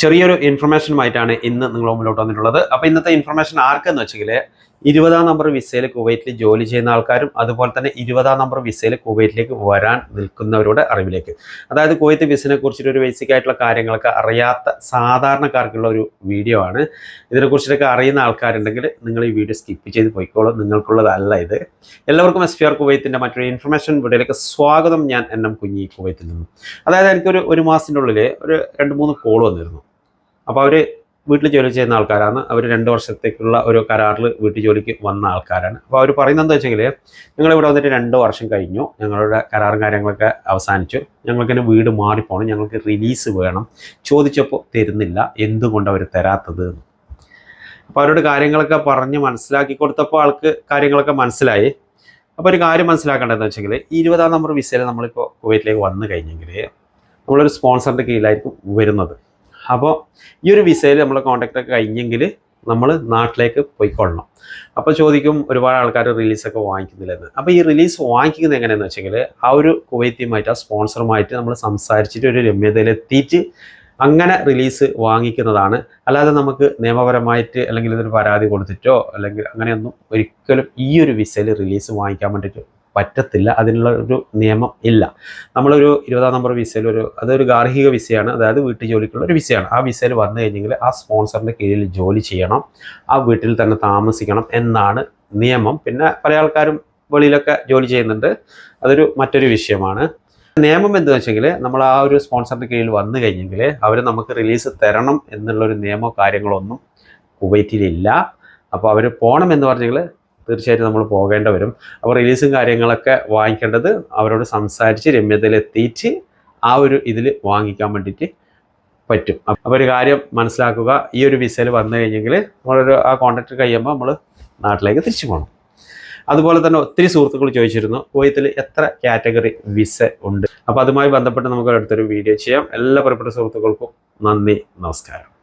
ചെറിയൊരു ഇൻഫർമേഷനുമായിട്ടാണ് ഇന്ന് നിങ്ങൾ മുന്നോട്ട് വന്നിട്ടുള്ളത്. അപ്പോൾ ഇന്നത്തെ ഇൻഫർമേഷൻ ആർക്കെന്ന് വെച്ചെങ്കിൽ ഇരുപതാം നമ്പർ വിസയിൽ കുവൈറ്റിൽ ജോലി ചെയ്യുന്ന ആൾക്കാരും അതുപോലെ തന്നെ ഇരുപതാം നമ്പർ വിസയിൽ കുവൈറ്റിലേക്ക് വരാൻ നിൽക്കുന്നവരുടെ അറിവിലേക്ക്. അതായത് കുവൈത്ത് വിസിനെ കുറിച്ചിട്ട് ഒരു ബേസിക് ആയിട്ടുള്ള കാര്യങ്ങളൊക്കെ അറിയാത്ത സാധാരണക്കാർക്കുള്ള ഒരു വീഡിയോ ആണ്. ഇതിനെക്കുറിച്ചിട്ടൊക്കെ അറിയുന്ന ആൾക്കാരുണ്ടെങ്കിൽ നിങ്ങൾ ഈ വീഡിയോ സ്കിപ്പ് ചെയ്ത് പോയിക്കോളും. നിങ്ങൾക്കുള്ളതല്ല ഇത്. എല്ലാവർക്കും എസ് പി ആർ കുവൈത്തിന്റെ മറ്റൊരു ഇൻഫർമേഷൻ വീഡിയോയിലേക്ക് സ്വാഗതം. ഞാൻ എൻ എം കുഞ്ഞി കുവൈത്തിൽ നിന്നും. അതായത് എനിക്കൊരു ഒരു മാസത്തിന്റെ ഉള്ളിൽ ഒരു രണ്ട് മൂന്ന് കോൾ വന്നിരുന്നു. അപ്പോൾ അവർ വീട്ടിൽ ജോലി ചെയ്യുന്ന ആൾക്കാരാണ്. അവർ രണ്ട് വർഷത്തേക്കുള്ള ഒരു കരാറിൽ വീട്ടിൽ ജോലിക്ക് വന്ന ആൾക്കാരാണ്. അപ്പോൾ അവർ പറയുന്നത് എന്താ വെച്ചെങ്കിൽ ഞങ്ങൾ ഇവിടെ വന്നിട്ട് രണ്ട് വർഷം കഴിഞ്ഞു. ഞങ്ങളുടെ കരാറും കാര്യങ്ങളൊക്കെ അവസാനിച്ചു. ഞങ്ങൾക്കിന് വീട് മാറിപ്പോകണം ഞങ്ങൾക്ക് റിലീസ് വേണം. ചോദിച്ചപ്പോൾ തരുന്നില്ല. എന്തുകൊണ്ട് അവർ തരാത്തത്. അപ്പോൾ അവരോട് കാര്യങ്ങളൊക്കെ പറഞ്ഞ് മനസ്സിലാക്കി കൊടുത്തപ്പോൾ ആൾക്ക് കാര്യങ്ങളൊക്കെ മനസ്സിലായി. അപ്പോൾ ഒരു കാര്യം മനസ്സിലാക്കേണ്ടതെന്ന് വെച്ചെങ്കിൽ ഇരുപതാം നമ്പർ വിസയിൽ നമ്മളിപ്പോൾ കുവൈറ്റിലേക്ക് വന്നു കഴിഞ്ഞെങ്കിൽ നമ്മളൊരു സ്പോൺസറിന്റെ കീഴിലായിരിക്കും വരുന്നത്. അപ്പോൾ ഈ ഒരു വിസയിൽ നമ്മൾ കോൺടാക്റ്റ് ഒക്കെ കഴിഞ്ഞെങ്കിൽ നമ്മൾ നാട്ടിലേക്ക് പോയിക്കൊള്ളണം അപ്പോൾ ചോദിക്കും ഒരുപാട് ആൾക്കാർ റിലീസൊക്കെ വാങ്ങിക്കുന്നില്ലെന്ന്. അപ്പോൾ ഈ റിലീസ് വാങ്ങിക്കുന്നത് എങ്ങനെയാണെന്ന് വെച്ചെങ്കിൽ ആ ഒരു കുവൈത്തിയുമായിട്ട് ആ സ്പോൺസറുമായിട്ട് നമ്മൾ സംസാരിച്ചിട്ട് ഒരു രമ്യതയിലെത്തിയിട്ട് അങ്ങനെ റിലീസ് വാങ്ങിക്കുന്നതാണ്. അല്ലാതെ നമുക്ക് നിയമപരമായിട്ട് അല്ലെങ്കിൽ ഇതൊരു പരാതി കൊടുത്തിട്ടോ അല്ലെങ്കിൽ അങ്ങനെയൊന്നും ഒരിക്കലും ഈ ഒരു വിസയിൽ റിലീസ് വാങ്ങിക്കാൻ വേണ്ടിയിട്ട് പറ്റത്തില്ല അതിനുള്ള ഒരു നിയമം ഇല്ല. നമ്മളൊരു ഇരുപതാം നമ്പർ വിസയിൽ ഒരു അതൊരു ഗാർഹിക വിസയാണ് അതായത് വീട്ടിൽ ജോലിക്കുള്ള ഒരു വിസയാണ് ആ വിസയിൽ വന്നു കഴിഞ്ഞെങ്കിൽ ആ സ്പോൺസറിന്റെ കീഴിൽ ജോലി ചെയ്യണം. ആ വീട്ടിൽ തന്നെ താമസിക്കണം എന്നാണ് നിയമം. പിന്നെ പല ആൾക്കാരും വെളിയിലൊക്കെ ജോലി ചെയ്യുന്നുണ്ട്. അതൊരു മറ്റൊരു വിഷയമാണ്. നിയമം എന്ന് വെച്ചെങ്കിൽ നമ്മൾ ആ ഒരു സ്പോൺസറിന്റെ കീഴിൽ വന്നു കഴിഞ്ഞെങ്കിൽ അവർ നമുക്ക് റിലീസ് തരണം എന്നുള്ളൊരു നിയമോ കാര്യങ്ങളൊന്നും കുവൈറ്റിലില്ല അപ്പോൾ അവർ പോകണം എന്ന് പറഞ്ഞെങ്കിൽ തീർച്ചയായിട്ടും നമ്മൾ പോകേണ്ടി വരും. അപ്പോൾ റിലീസും കാര്യങ്ങളൊക്കെ വാങ്ങിക്കേണ്ടത് അവരോട് സംസാരിച്ച് രമ്യതയിലെത്തിച്ച് ആ ഒരു ഇതിൽ വാങ്ങിക്കാൻ വേണ്ടിയിട്ട് പറ്റും. അപ്പോൾ ഒരു കാര്യം മനസ്സിലാക്കുക ഈ ഒരു വിസയിൽ വന്നു കഴിഞ്ഞെങ്കിൽ നമ്മളൊരു ആ കോൺട്രാക്ട് കഴിയുമ്പോൾ നമ്മൾ നാട്ടിലേക്ക് തിരിച്ചു പോകണം അതുപോലെ തന്നെ ഒത്തിരി സുഹൃത്തുക്കൾ ചോദിച്ചിരുന്നു കുവൈത്തിൽ എത്ര കാറ്റഗറി വിസ ഉണ്ട്? അപ്പോൾ അതുമായി ബന്ധപ്പെട്ട് നമുക്ക് അടുത്തൊരു വീഡിയോ ചെയ്യാം. എല്ലാ പ്രിയപ്പെട്ട സുഹൃത്തുക്കൾക്കും നന്ദി നമസ്കാരം.